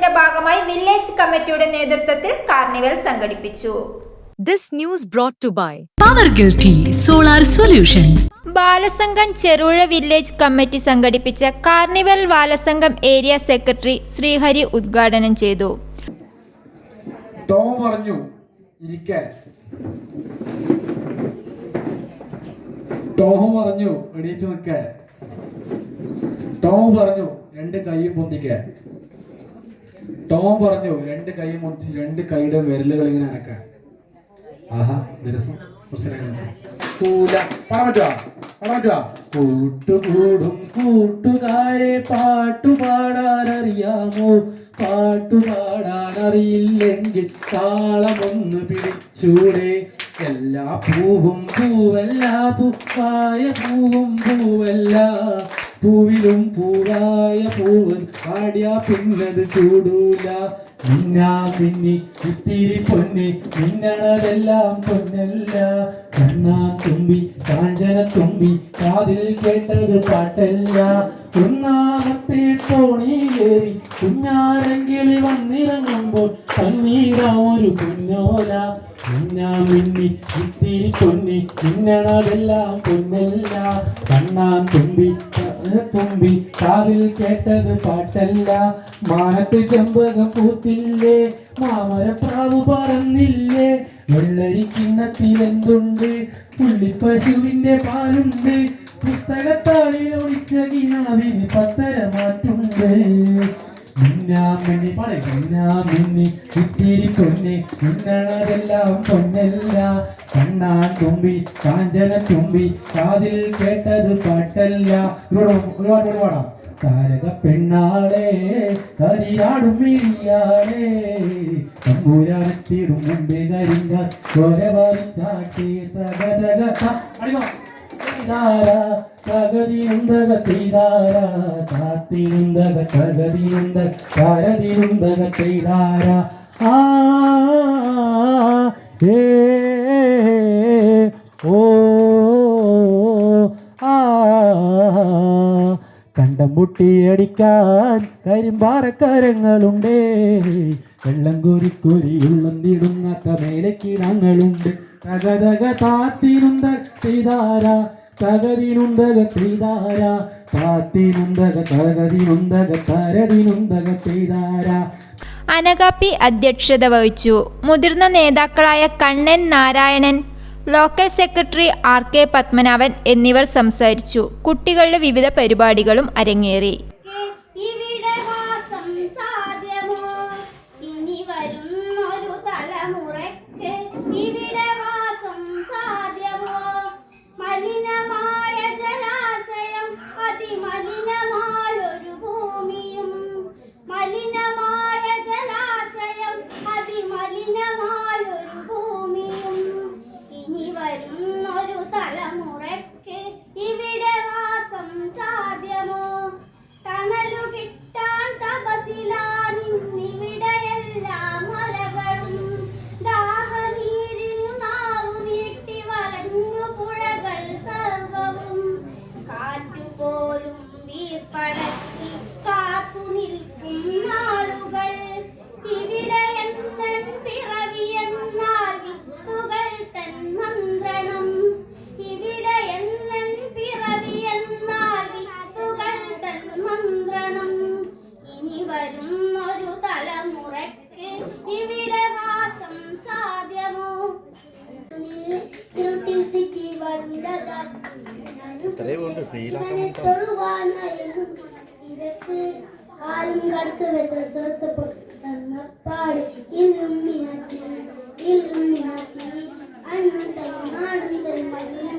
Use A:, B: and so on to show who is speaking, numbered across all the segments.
A: ദിനത്തിന്റെ ഭാഗമായി വില്ലേജ് കമ്മിറ്റിയുടെ നേതൃത്വത്തിൽ കാർണിവൽ സംഘടിപ്പിച്ചു.
B: This news brought to by
C: Power Guilty Solar Solution.
A: Balasangham Cheruzha village committee സംഘടിപ്പിച്ച carnival Balasangham area secretary Sreehari ഉദ്ഘാടനം ചെയ്തു.
D: ടോം പറഞ്ഞു ഇരിക്കാൻ. ടോം പറഞ്ഞു എണീച്ച് നിൽക്കാൻ. ടോം പറഞ്ഞു രണ്ട് കൈയും പൊന്തിക്കാൻ ടോം പറഞ്ഞു രണ്ട് കൈ മുറിച്ച് രണ്ട് കൈയുടെ വിരലുകൾ ഇങ്ങനെ അനക്കാൻ ആഹാ നിരസം. കൂല പാടാൻ പാടാൻ പാട്ടു പാട്ടു അറിയില്ലെങ്കിൽ താളമൊന്ന് പിടിച്ചൂടെ. എല്ലാ പൂവും പൂവല്ല പൂവായ പൂവും പൂവല്ല. പൂവിലും പൂവായ പൂവൻ പാടിയാ പിന്നത് ചൂടൂല. മിന്നാ മിന്നി ഇത്തിരി പൊന്നി മിന്നണതെല്ലാം പൊന്നല്ല. കണ്ണാ തുമ്പി കാഞ്ചന തുമ്പി കാതിൽ കേട്ടത് പാട്ടല്ല. ഒന്നാമത്തെ തോണിയേറി കുഞ്ഞാരങ്കിളി വന്നിറങ്ങുമ്പോൾ കണ്ണീടാം ഒരു പൊന്നോല മിന്നാ ഇത്തിരി പൊന്നി മിന്നണതെല്ലാം കണ്ണാൻ തുമ്പി തുമ്പി കാതിൽ കേട്ടത് പാട്ടല്ല. മാനത്ത് ചെമ്പകം പൂത്തില്ലേ മാമരപ്രാവ് പറന്നില്ലേ. വെള്ളരി കിണ്ണത്തിൽ എന്തുണ്ട് പുള്ളിപ്പശുവിന്റെ പാലുണ്ട്. പുസ്തകത്താളിൽ ഒളിച്ച കിനാവിന് പത്തര മാറ്റുണ്ട്. മിന്നാമിന്നി പറ മിന്നാമിന്നി ഇത്തിരി പൊന്നെ മിന്നണതെല്ലാം പൊന്നല്ല. കണ്ണാ തുമ്പി കാഞ്ചന തുമ്പി കാതിൽ കേട്ടത് പാട്ടല്ല. ഒരുപാട് ഒരുപാട് ഒരുപാടാ താരക പെണ്ണാളെ കരിയാടും മിഴിയാളെ തമ്പൂരാനത്തിടും മുമ്പേ കരിങ്ക ചോര വലിച്ചാട്ടി തകതക അടിവാ. തകതിയുണ്ടക തീരാര ആ ഓ ആ വെള്ളം കുരിക്കുരി ഉള്ളം കമേലക്കിടങ്ങളുണ്ട് തകതക
A: അനകാപ്പി അധ്യക്ഷത വഹിച്ചു. മുതിർന്ന നേതാക്കളായ Kannan Narayanan local secretary R K Padmanabhan എന്നിവർ സംസാരിച്ചു. കുട്ടികളുടെ വിവിധ പരിപാടികളും അരങ്ങേറി.
E: mais ಅತ್ತರೆ ಒಂದು ಪೀಲಾ ಕಮಂತ ತರುವಾನ ಇದಕ್ಕೆ ಕಾಲಂ ಗಡತ ವೆತ ಸೋತ ಪಟ್ಟನ್ನ ಪಾಡಿ ಇಲ್ಲುಮ್ಮಿ ಹಾಕಿ ಇಲ್ಲುಮ್ಮಿ ಹಾಕಿ ಅಣ್ಣ ತೈ ಮಾಡಂತ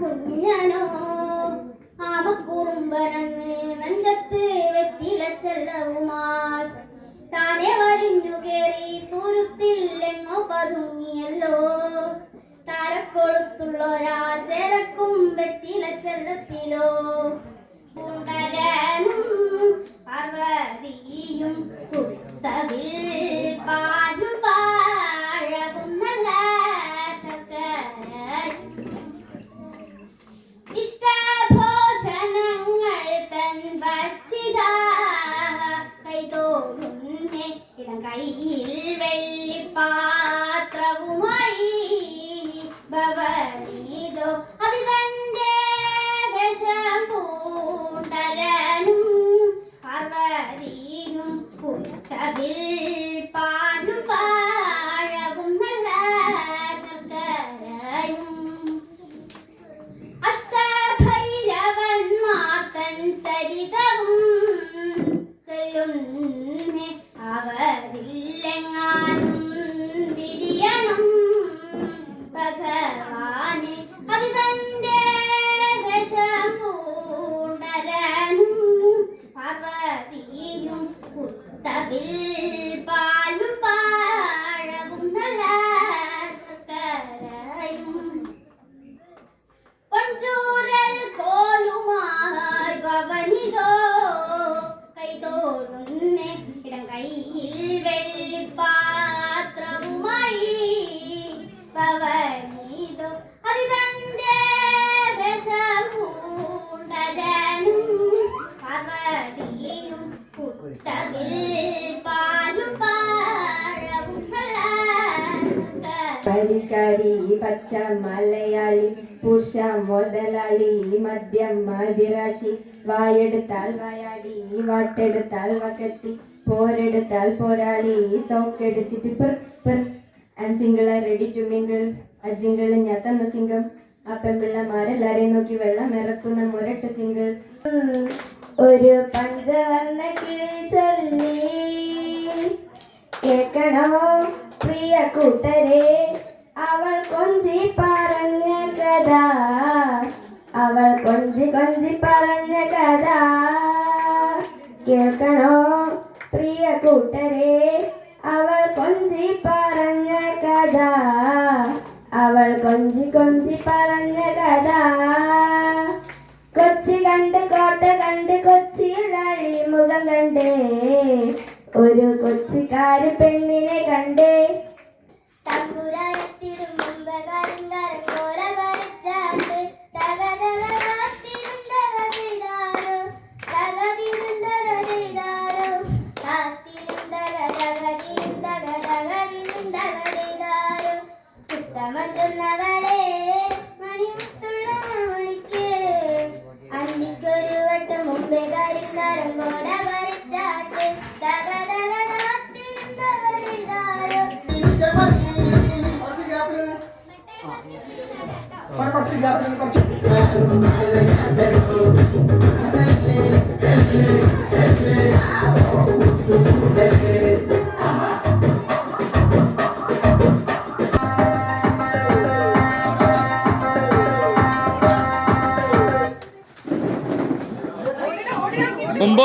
E: കുഞ്ഞനോ ആമക്കുറുമ്പനന്ന് നെഞ്ചത്ത് വെറ്റില താനെ വരിഞ്ഞു കേറി തുരുത്തില്ലെങ്ങോ പതുങ്ങിയല്ലോ. താരക്കൊളുത്തുള്ളൊരാ ചെരക്കും വെറ്റില ചെല്ലത്തിലോ. ഉണരാനും പാർവതിയും കുത്തവിൽ
F: മദ്യം മതിരാശി വായെടുത്താൽ വായാടി വാട്ടെടുത്താൽ വകത്തി പോരെടുത്താൽ പോരാളി സോക്കെടുത്തിട്ട് പെർ പെർ. റെഡി ടു മിങ്കിൾ അജിങ്കിൾ ഞാൻ തന്ന സിംഗം. ആ പെൺപിള്ളമാരെല്ലാരെയും നോക്കി വെള്ളം ഇറക്കുന്ന മുരട്ട് സിംഗിൾ. ഒരു പഞ്ചവർണ കിളി ചൊല്ലി. കേൾക്കണോ പ്രിയ കൂട്ടരെ? അവൾ കൊഞ്ചി പറഞ്ഞ കഥ. അവൾ കൊഞ്ചി കൊഞ്ചി പറഞ്ഞ കഥ കേൾക്കണോ? പ്രിയ കൂട്ടരെ അവൾ കൊഞ്ചി പറഞ്ഞ കഥ. അവൾ കൊഞ്ചി കൊഞ്ചി പറഞ്ഞ കഥ. കൊച്ചി കണ്ട് കോട്ട കണ്ട് കൊച്ചിയിൽ അഴിമുഖം കണ്ടേ. ഒരു കൊച്ചിക്കാര് പെണ്ണിനെ കണ്ടേ.
E: തമ്പുരാനത്തിടും മുമ്പ് കരിങ്കരം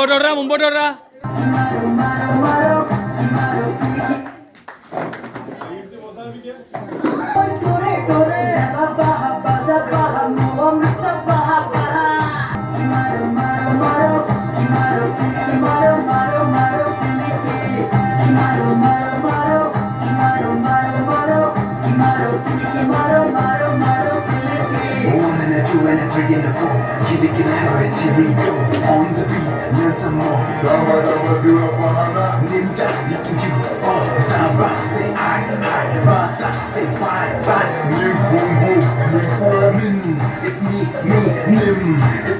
G: മുമ്പോട്ടോടാ മുമ്പോട്ടോടാ
H: One Two and a three and a four. Kitty can average, here we go. On the beat, learn some more. Ninja, listen you. Oh, Samba, say I, I, Masa, say bye, bye. Nim, boom, boom, nim, nim. It's me, me, nim.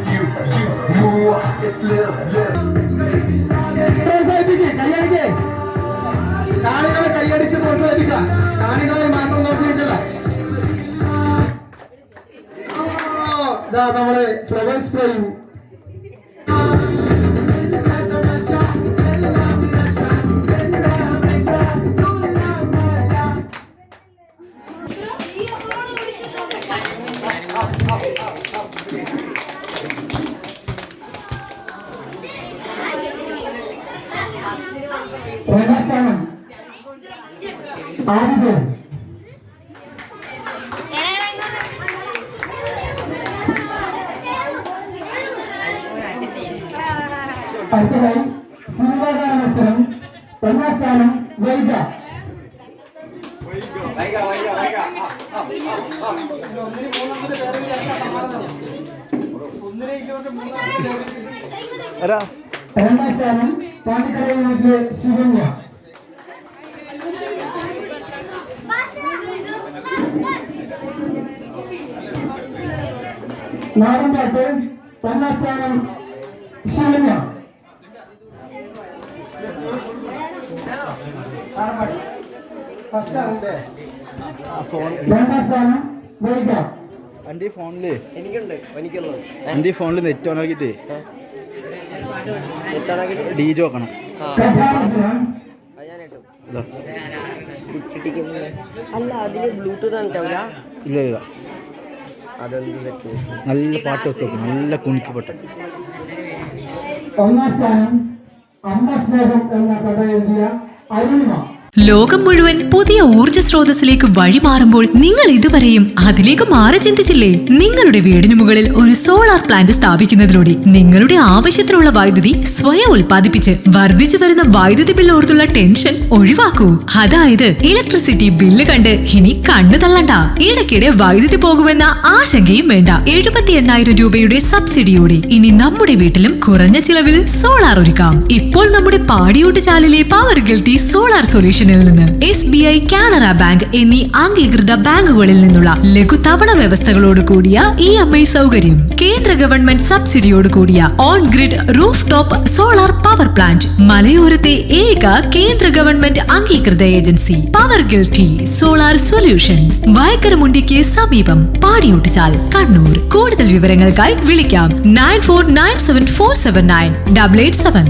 I: അടുത്തതായി സിനിമാഗാന മത്സരം. ഒന്നാം സ്ഥാനം വൈഗ. രണ്ടാം സ്ഥാനം പാണ്ടിക്കടയിൽ വീട്ടിലെ ശിവന്യ. നാടൻ പാട്ട് ഒന്നാം സ്ഥാനം ശിവന്യ. രണ്ടാം ഫോണിൽ എന്റെ
J: എന്റെ ഫോണിൽ. എനിക്കുണ്ട് എനിക്കുള്ളൂ ഫോണിൽ നെറ്റ് ഓൺ ആക്കിട്ട് ഡി ജി നോക്കണം
K: അല്ല അതിൽ ബ്ലൂടൂത്ത് ഉണ്ടാവില്ല
J: ഇല്ല ഇല്ല. നല്ല പാട്ട് വെച്ചോക്കും നല്ല കുണിക്കപ്പെട്ട
I: ഒന്നാം സ്ഥാനം അമ്മ സ്നേഹം എന്ന കഥ എഴുതിയ അരുണിമ.
C: ലോകം മുഴുവൻ പുതിയ ഊർജ സ്രോതസ്സിലേക്ക് വഴിമാറുമ്പോൾ നിങ്ങൾ ഇതുവരെയും അതിലേക്ക് മാറി ചിന്തിച്ചില്ലേ? നിങ്ങളുടെ വീടിന് മുകളിൽ ഒരു സോളാർ പ്ലാന്റ് സ്ഥാപിക്കുന്നതിലൂടെ നിങ്ങളുടെ ആവശ്യത്തിനുള്ള വൈദ്യുതി സ്വയം ഉൽപ്പാദിപ്പിച്ച് വർദ്ധിച്ചു വരുന്ന വൈദ്യുതി ബില്ല് ഓർത്തുള്ള ടെൻഷൻ ഒഴിവാക്കൂ. അതായത് ഇലക്ട്രിസിറ്റി ബില്ല് കണ്ട് ഇനി കണ്ണു തള്ളണ്ട. ഇടയ്ക്കിടെ വൈദ്യുതി പോകുമെന്ന ആശങ്കയും വേണ്ട. എഴുപത്തി എണ്ണായിരം രൂപയുടെ സബ്സിഡിയോടെ ഇനി നമ്മുടെ വീട്ടിലും കുറഞ്ഞ ചിലവിൽ സോളാർ ഒരുക്കാം. ഇപ്പോൾ നമ്മുടെ പാടിയോട്ട് ചാലിലെ പവർ ഗിൽറ്റി സോളാർ സൊല്യൂഷനിൽ നിന്ന് S B I Canara bank എന്നീ അംഗീകൃത ബാങ്കുകളിൽ നിന്നുള്ള ലഘു തവണ വ്യവസ്ഥകളോട് കൂടിയ ഇ എം ഐ സൗകര്യം കേന്ദ്ര ഗവൺമെന്റ് സബ്സിഡിയോട് കൂടിയ on grid roof top solar power plant മലയോരത്തെ ഏക കേന്ദ്ര ഗവൺമെന്റ് അംഗീകൃത agency power guilty solar solution. വയക്കരമുണ്ടിക്ക് സമീപം പാടിയോട്ടുചാൽ കണ്ണൂർ. കൂടുതൽ വിവരങ്ങൾക്കായി വിളിക്കാം nine four nine seven four seven nine double eight seven.